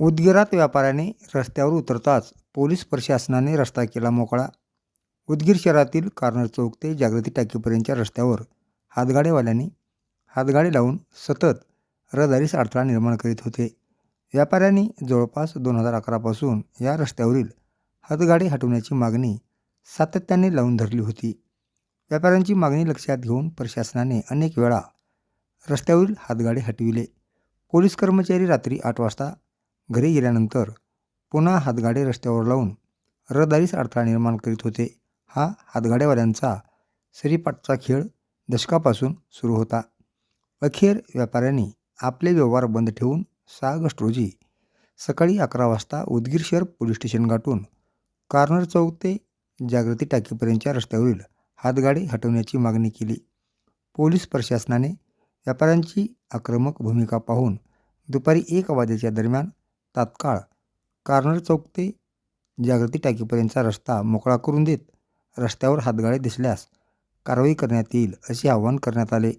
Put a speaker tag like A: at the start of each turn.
A: उदगीरात व्यापाऱ्याने रस्त्यावर उतरताच पोलीस प्रशासनाने रस्ता केला मोकळा. उदगीर शहरातील कार्नर चौक ते जागृती टाकीपर्यंतच्या रस्त्यावर हातगाडेवाल्यांनी हातगाडे लावून सतत रहदारीस अडथळा निर्माण करीत होते. व्यापाऱ्यांनी जवळपास दोन हजार अकरापासून या रस्त्यावरील हातगाडी हटवण्याची मागणी सातत्याने लावून धरली होती. व्यापाऱ्यांची मागणी लक्षात घेऊन प्रशासनाने अनेक वेळा रस्त्यावरील हातगाडे हटविले. पोलीस कर्मचारी रात्री आठ वाजता घरी गेल्यानंतर पुन्हा हातगाडे रस्त्यावर लावून रहदारीस अडथळा निर्माण करीत होते. हा हातगाड्यावाल्यांचा सरीपाटचा खेळ दशकापासून सुरू होता. अखेर व्यापाऱ्यांनी आपले व्यवहार बंद ठेवून सहा ऑगस्ट रोजी सकाळी अकरा वाजता उदगीर शहर पोलीस स्टेशन गाठून कार्नर चौक ते जागृती टाकीपर्यंतच्या रस्त्यावरील हातगाडी हटवण्याची मागणी केली. पोलीस प्रशासनाने व्यापाऱ्यांची आक्रमक भूमिका पाहून दुपारी एक वाजेच्या दरम्यान तात्काळ. कार्नर चौक ते जागृती टाकीपर्यंतचा रस्ता मोकळा करून देत रस्त्यावर हातगाळे दिसल्यास कारवाई करण्यात येईल असे आवाहन करण्यात आले.